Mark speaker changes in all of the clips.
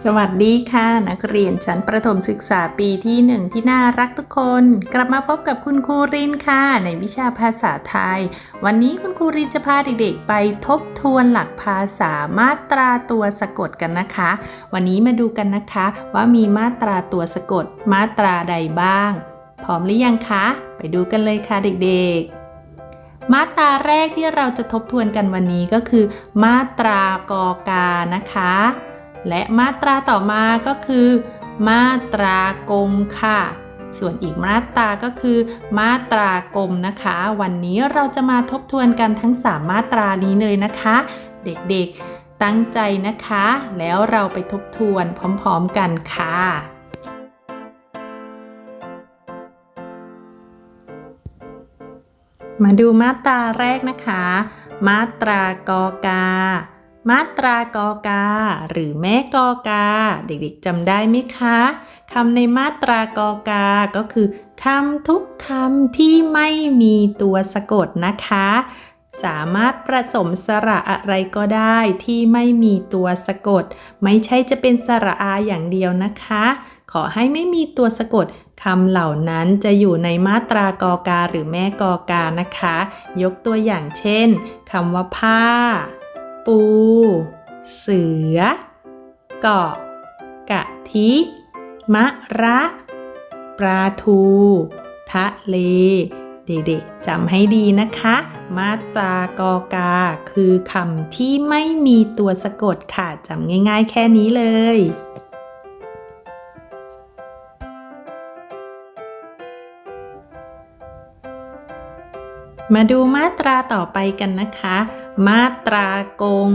Speaker 1: สวัสดีค่ะ นักเรียนชั้นประถมศึกษาปีที่หนึ่งที่น่ารักทุกคน กลับมาพบกับคุณครูรินค่ะ ในวิชาภาษาไทย วันนี้คุณครูรินจะพาเด็กๆ ไปทบทวนหลักภาษามาตราตัวสะกดกันนะคะ วันนี้มาดูกันนะคะว่ามีมาตราตัวสะกด มาตราใดบ้าง พร้อมหรือยังคะ ไปดูกันเลยค่ะเด็กๆมาตราแรกที่เราจะทบทวนกันวันนี้ก็คือ มาตรากอกานะคะ และมาตราต่อมาก็คือ มาตรากลมค่ะ ส่วนอีกมาตราก็คือ มาตรากลมนะคะ วันนี้เราจะมาทบทวนกันทั้ง 3 มาตรานี้เลยนะคะ เด็กๆตั้งใจนะคะ แล้วเราไปทบทวนพร้อมๆกันค่ะมาดูมาตราแรกนะคะ มาตรากอกา มาตรากอกา หรือแม่กอกา เด็กๆจำได้ไหมคะคำในมาตรากอกา ก็คือคำทุกคำที่ไม่มีตัวสะกดนะคะ สามารถประสมสระอะไรก็ได้ที่ไม่มีตัวสะกด ไม่ใช่จะเป็นสระอาอย่างเดียวนะคะ ขอให้ไม่มีตัวสะกดคำเหล่านั้นจะอยู่ในมาตรากอกาหรือแม่กอกานะคะ ยกตัวอย่างเช่นคำว่าผ้า ปู เสือ เกาะ กะทิ มะระ ปลาทู ทะเล เด็กๆจำให้ดีนะคะ มาตรากอกา คือคำที่ไม่มีตัวสะกดค่ะจำง่ายๆแค่นี้เลยมาดูมาตราต่อไปกันนะคะ มาตรากง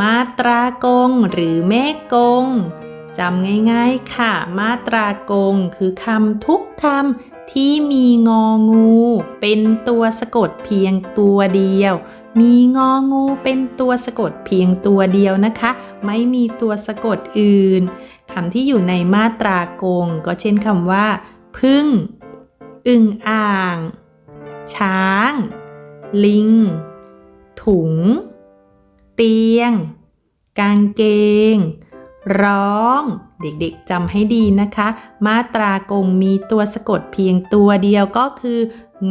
Speaker 1: มาตรากงหรือแม่กงจำง่ายๆค่ะ มาตรากงคือคำทุกคำที่มีงองู เป็นตัวสะกดเพียงตัวเดียว มีงองูเป็นตัวสะกดเพียงตัวเดียวนะคะ ไม่มีตัวสะกดอื่นคำที่อยู่ในมาตรากง ก็เช่นคำว่า พึ่ง อึ่งอ่าง ช้าง ลิง ถุง ตียง กางเกง ร้อง เด็กๆจำให้ดีนะคะ มาตรากงมีตัวสะกดเพียงตัวเดียวก็คือ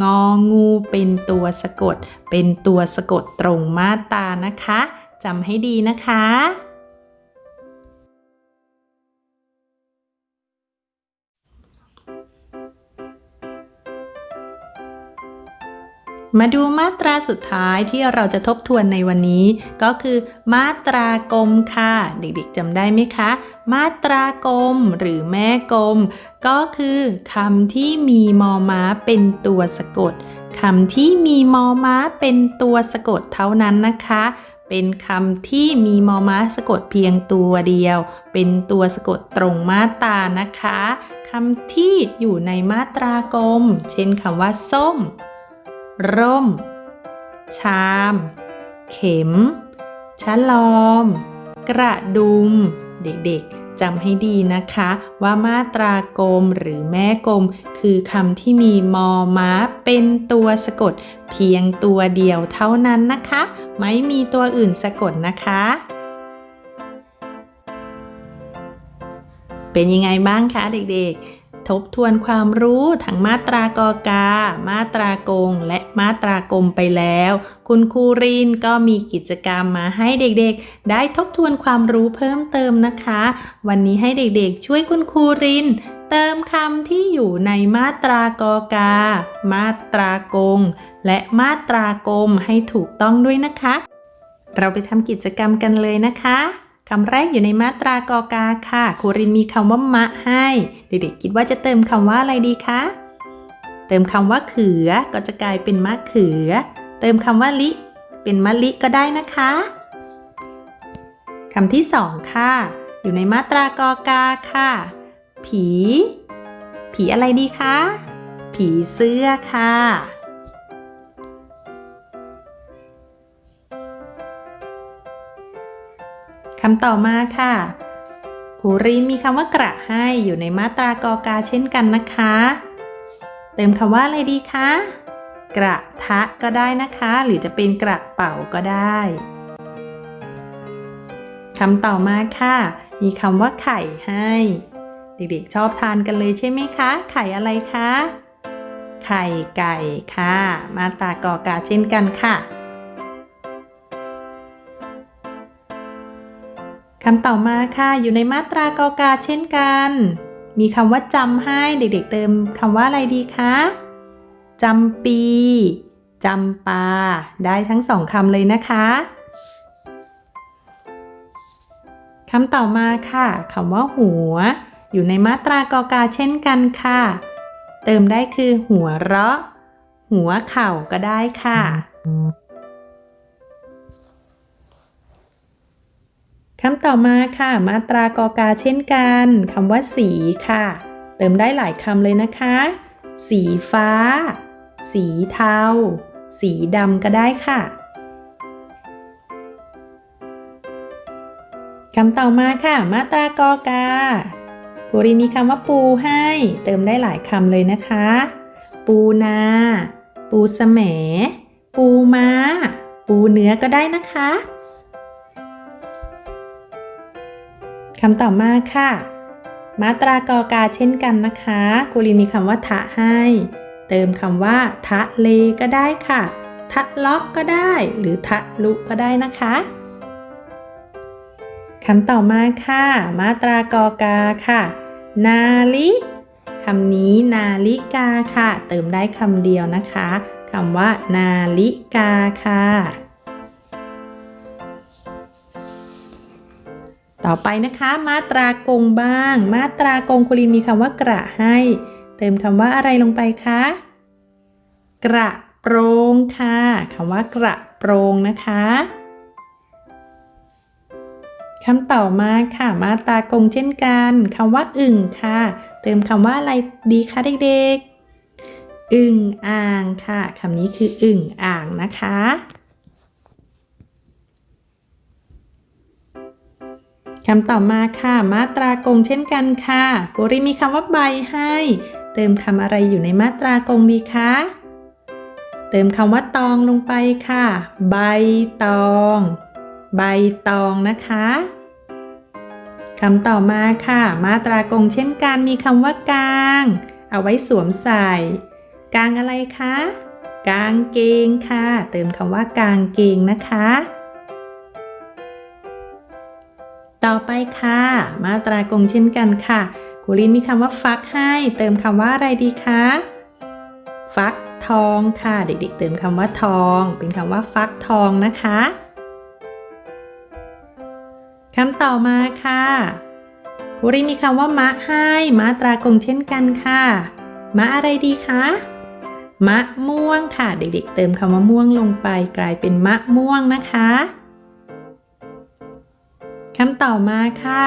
Speaker 1: งองูเป็นตัวสะกด เป็นตัวสะกดตรงมาตรานะคะจำให้ดีนะคะ มาดูมาตราสุดท้ายที่เราจะทบทวนในวันนี้ ก็คือ มาตรากลมค่ะ เด็กๆจำได้ไหมคะ มาตรากลมหรือแม่กลมก็คือคำที่มีมอม้าเป็นตัวสะกดคำที่มีมอม้าเป็นตัวสะกดเท่านั้นนะคะ เป็นคำที่มีมอม้าสะกดเพียงตัวเดียว เป็นตัวสะกดตรงมาตรานะคะคำที่อยู่ในมาตรากลมเช่นคำว่าส้ม ร่ม ชาม เข็มฉลอม กระดุม เด็กๆจำให้ดีนะคะ ว่ามาตรากลมหรือแม่กลมคือคำที่มีมอม้าเป็นตัวสะกด เพียงตัวเดียวเท่านั้นนะคะ ไม่มีตัวอื่นสะกดนะคะ เป็นยังไงบ้างคะเด็กๆ ทบทวนความรู้ทั้งมาตรากอกา มาตรากง และมาตรากลมไปแล้ว คุณครูรินก็มีกิจกรรมมาให้เด็กๆ ได้ทบทวนความรู้เพิ่มเติมนะคะ วันนี้ให้เด็กๆ ช่วยคุณครูริน เติมคำที่อยู่ในมาตรากอกา มาตรากง และมาตรากลมให้ถูกต้องด้วยนะคะ เราไปทำกิจกรรมกันเลยนะคะ คำแรกอยู่ในมาตรากอกาค่ะครูรินมีคำว่ามะให้ เด็กๆคิดว่าจะเติมคำว่าอะไรดีคะ เติมคำว่าเขือ ก็จะกลายเป็นมะเขือ เติมคำว่าลิ เป็นมะลิก็ได้นะคะคำที่สองค่ะ อยู่ในมาตรากอกาค่ะ ผี ผีอะไรดีคะ ผีเสื้อค่ะำต่อมาค่ะครูรีนมีคำว่ากระให้อยู่ในมาตรากอกาเช่นกันนะคะ เติมคำว่าอะไรดีคะ กระทะก็ได้นะคะ หรือจะเป็นกระเป๋าก็ได้คำต่อมาค่ะ มีคำว่าไข่ให้ เด็กๆชอบทานกันเลยใช่ไหมคะ ไข่อะไรคะ ไข่ไก่ค่ะ มาตรากอกาเช่นกันค่ะ คำต่อมาค่ะ อยู่ในมาตรากอกาเช่นกัน มีคำว่าจำให้เด็กๆเติมคำว่าอะไรดีคะจำปีจำปา ได้ทั้งสองคำเลยนะคะคำต่อมาค่ะคำว่าหัว อยู่ในมาตรากอกาเช่นกันค่ะ เติมได้คือหัวเราะ หัวเข่าก็ได้ค่ะ คำต่อมาค่ะ มาตรากอกาเช่นกันคำว่าสีค่ะ เติมได้หลายคำเลยนะคะ สีฟ้า สีเทา สีดำก็ได้ค่ะคำต่อมาค่ะ มาตรากอกาปุรีมีคำว่าปูให้ เติมได้หลายคำเลยนะคะ ปูนา ปูแสมปูม้า ปูเนื้อก็ได้นะคะ คำต่อมาค่ะ มาตรากอกาเช่นกันนะคะกุลีมีคำว่าทะให้ เติมคำว่าทะเลก็ได้ค่ะทะล็อกก็ได้ หรือทะลุก็ได้นะคะคำต่อมาค่ะ มาตรากอกาค่ะ นาลิคำนี้นาลิกาค่ะ เติมได้คำเดียวนะคะคำว่า นาลิกาค่ะ ต่อไปนะคะ มาตรากงบ้าง มาตรากงคุลินมีคำว่ากระให้ เติมคำว่าอะไรลงไปคะกระโปรงค่ะคำว่ากระโปรงนะคะคำต่อมาค่ะ มาตรากงเช่นกันคำว่าอึ่งค่ะ เติมคำว่าอะไรดีคะเด็กๆอึ่งอ่างค่ะคำนี้คืออึ่งอ่างนะคะ คำต่อมาค่ะ มาตรากงเช่นกันค่ะโกริมีคำว่าใบให้ เติมคำอะไรอยู่ในมาตรากงดีคะเติมคำว่าตองลงไปค่ะ ใบตอง ใบตองนะคะคำต่อมาค่ะ มาตรากงเช่นกันมีคำว่ากลาง เอาไว้สวมใส่กางอะไรคะกางเกงค่ะ เติมคำว่ากางเกงนะคะ ต่อไปค่ะ มาตรากงเช่นกันค่ะกุลินมีคำว่าฟักให้ เติมคำว่าอะไรดีคะฟักทองค่ะ เด็กๆ เติมคำว่าทอง เป็นคำว่าฟักทองนะคะคำต่อมาค่ะกุรินมีคำว่ามะให้ มาตรากงเช่นกันค่ะมะอะไรดีคะมะม่วงค่ะ เด็กๆ เติมคำว่าม่วงลงไป กลายเป็นมะม่วงนะคะ คำต่อมาค่ะ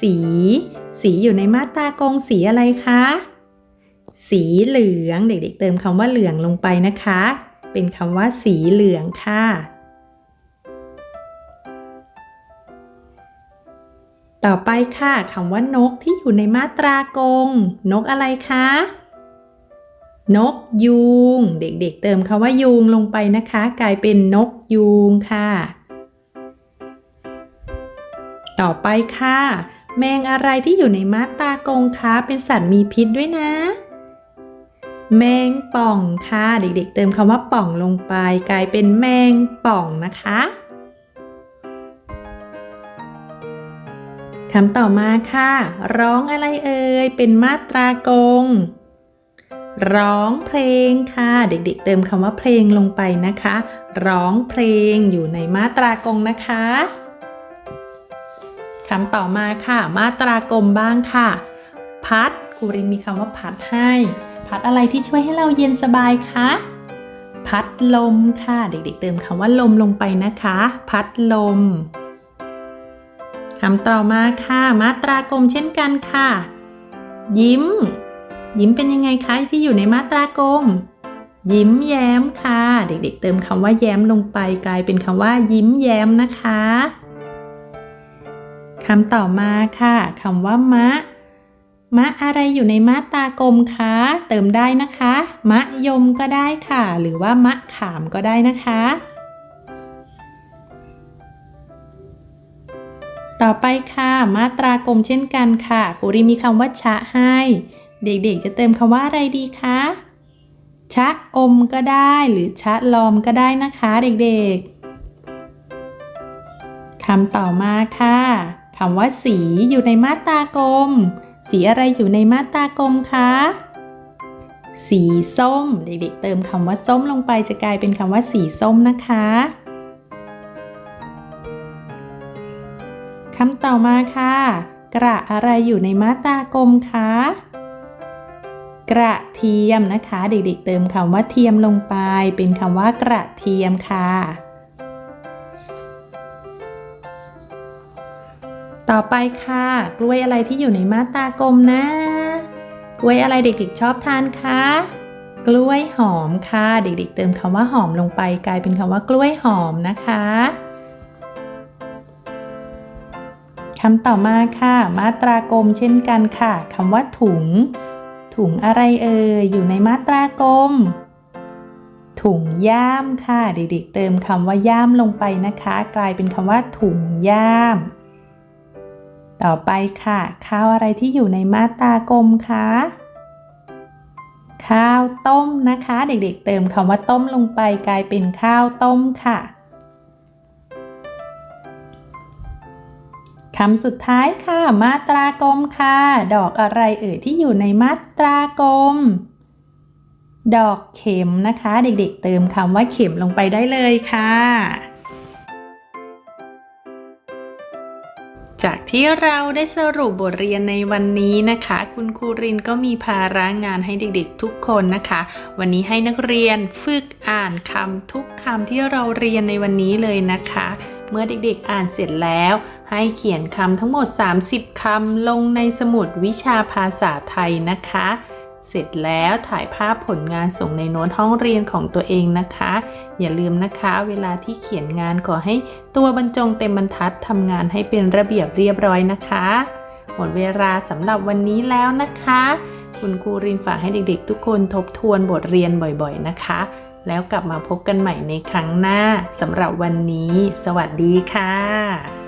Speaker 1: สี สีอยู่ในมาตรากงสีอะไรคะ สีเหลือง เด็กๆ เติมคำว่าเหลืองลงไปนะคะ เป็นคำว่าสีเหลืองค่ะ ต่อไปค่ะคำว่านกที่อยู่ในมาตรากง นกอะไรคะ นกยูง เด็กๆ เติมคำว่ายูงลงไปนะคะ กลายเป็นนกยูงค่ะ ต่อไปค่ะ แมงอะไรที่อยู่ในมาตากงคะเป็นสัตว์มีพิษด้วยนะ แมงป่องค่ะ เด็กๆ เติมคำว่าป่องลงไปกลายเป็นแมงป่องนะคะคำต่อมาค่ะ ร้องอะไรเอ่ยเป็นมาตรากง ร้องเพลงค่ะ เด็กๆ เติมคำว่าเพลงลงไปนะคะ ร้องเพลงอยู่ในมาตรากงนะคะ คำต่อมาค่ะ มาตรากลมบ้างค่ะ พัดครูรินมีคำว่าพัดให้ พัดอะไรที่ช่วยให้เราเย็นสบายคะพัดลมค่ะ เด็กๆ เติมคำว่าลมลงไปนะคะ พัดลมคำต่อมาค่ะ มาตรากลมเช่นกันค่ะ ยิ้ม ยิ้มเป็นยังไงคะที่อยู่ในมาตรากลมยิ้มแย้มค่ะ เด็กๆ เติมคำว่าแย้มลงไปกลายเป็นคำว่า ยิ้มแย้มนะคะ คำต่อมาค่ะคำว่ามะ มะอะไรอยู่ในมาตากลมคะ เติมได้นะคะ มะยมก็ได้ค่ะ หรือว่ามะขามก็ได้นะคะ ต่อไปค่ะ มาตรากลมเช่นกันค่ะครูริมีคำว่าชะให้ เด็กๆ จะเติมคำว่าอะไรดีคะ ชะอมก็ได้หรือชะลอมก็ได้นะคะ เด็กๆคำต่อมาค่ะ คำว่าสีอยู่ในมาตรากลม สีอะไรอยู่ในมาตรากลมคะ สีส้ม เด็กๆเติมคำว่าส้มลงไปจะกลายเป็นคำว่าสีส้มนะคะคำต่อมาค่ะ กระอะไรอยู่ในมาตรากลมคะ กระเทียมนะคะ เด็กๆเติมคำว่าเทียมลงไป เป็นคำว่ากระเทียมค่ะ ต่อไปค่ะ กล้วยอะไรที่อยู่ในมาตากลมนะ กล้วยอะไรเด็กๆชอบทานคะกล้วยหอมค่ะ เด็กๆ เติมคำว่าหอมลงไป กลายเป็นคำว่ากล้วยหอมนะคะคำต่อมาค่ะ มาตรากลมเช่นกันค่ะคำว่าถุง ถุงอะไรเอ่ยอยู่ในมาตรากลม ถุงย่ามค่ะ เด็กๆ เติมคำว่าย่ามลงไปนะคะ กลายเป็นคำว่าถุงย่าม ต่อไปค่ะ ข้าวอะไรที่อยู่ในมาตรากลมคะข้าวต้มนะคะ เด็กๆ เติมคำว่าต้มลงไปกลายเป็นข้าวต้มค่ะคำสุดท้ายค่ะ มาตรากลมค่ะ ดอกอะไรเอ่ยที่อยู่ในมาตรากลม ดอกเข็มนะคะ เด็กๆ เติมคำว่าเข็มลงไปได้เลยค่ะ จากที่เราได้สรุปบทเรียนในวันนี้นะคะ คุณครูรินก็มีภาระงานให้เด็กๆทุกคนนะคะ วันนี้ให้นักเรียนฝึกอ่านคำทุกคำที่เราเรียนในวันนี้เลยนะคะ เมื่อเด็กๆอ่านเสร็จแล้ว ให้เขียนคำทั้งหมด 30คำลงในสมุดวิชาภาษาไทยนะคะ เสร็จแล้วถ่ายภาพผลงานส่งในโน้ตห้องเรียนของตัวเองนะคะ อย่าลืมนะคะเวลาที่เขียนงานขอให้ตัวบรรจงเต็มบรรทัดทำงานให้เป็นระเบียบเรียบร้อยนะคะหมดเวลาสำหรับวันนี้แล้วนะคะ คุณครูรินฝากให้เด็กๆ ทุกคนทบทวนบทเรียนบ่อยๆนะคะ แล้วกลับมาพบกันใหม่ในครั้งหน้าสำหรับวันนี้ สวัสดีค่ะ